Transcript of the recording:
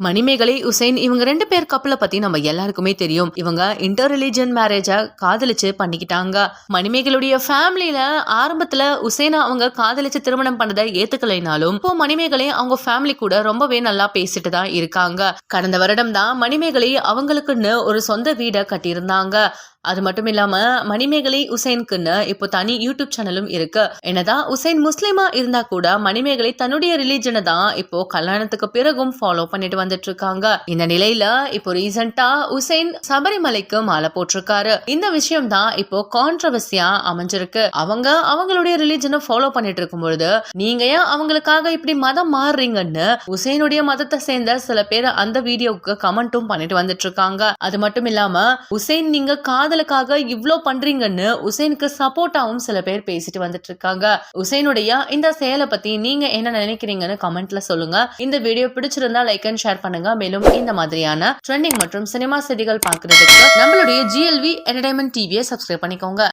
மணிமேகலை உசைன் இவங்க ரெண்டு பேர் கப்பலை பத்தி நம்ம எல்லாருக்குமே தெரியும். இவங்க இன்டர் ரிலீஜியன் மேரேஜா காதலிச்சு பண்ணிக்கிட்டாங்க. மணிமேகலுடைய ஃபேமிலியில ஆரம்பத்துல உசைனை அவங்க காதலிச்சு திருமணம் பண்ணதை ஏத்துக்கலைனாலும் இப்போ மணிமேகலை அவங்க ஃபேமிலி கூட ரொம்பவே நல்லா பேசிட்டு தான் இருக்காங்க. கடந்த வருடம் தான் மணிமேகலை அவங்களுக்குன்னு ஒரு சொந்த வீடை கட்டியிருந்தாங்க. அது மட்டும் இல்லாம மணிமேகலை உசைனுக்குன்னு இப்போ தனி யூடியூப் சேனலும் இருக்கு. என்னதான் உசைன் முஸ்லீமா இருந்தா கூட மணிமேகலை தன்னுடைய ரிலீஜனை தான் இப்போ கல்யாணத்துக்கு பிறகும் ஃபாலோ பண்ணிட்டு உட்கார்ந்துட்டு இருக்காங்க இந்த நிலையில இப்போ ரீசெண்டா உசைன் சபரிமலைக்கு மாலை போட்டிருக்காரு. இந்த விஷயம் தான் இப்போ கான்ட்ரவர்சியா அமைஞ்சிருக்கு. அவங்க அவங்களுடைய ரிலிஜனை ஃபாலோ பண்ணிட்டு இருக்கும் பொழுது நீங்க ஏன் அவங்களுக்காக இப்படி மதம் மாறுறீங்கன்னு? உசைனுடைய மதத்தை சேர்ந்த சில பேர் அந்த வீடியோவுக்கு கமெண்ட்டும் பண்ணிட்டு வந்துட்டு இருக்காங்க அது மட்டும் இல்லாம உசைன் நீங்க காதலுக்காக இவ்ளோ பண்றீங்கன்னு உசைனுக்கு சப்போர்ட்டாவும் சில பேர் பேசிட்டு வந்துட்டு இருக்காங்க உசைனுடைய இந்த செயலை பத்தி நீங்க என்ன நினைக்கிறீங்கன்னு கமெண்ட்ல சொல்லுங்க. இந்த வீடியோ பிடிச்சிருந்தா லைக் அண்ட் ஷேர் ஷேர் பண்ணுங்க. மேலும் இந்த மாதிரியான ட்ரெண்டிங் மற்றும் சினிமா செய்திகள் பார்க்கறதுக்கு நம்மளுடைய ஜிஎல்வி என்டர்டைன்மெண்ட் டிவியை சப்ஸ்கிரைப் பண்ணிக்கோங்க.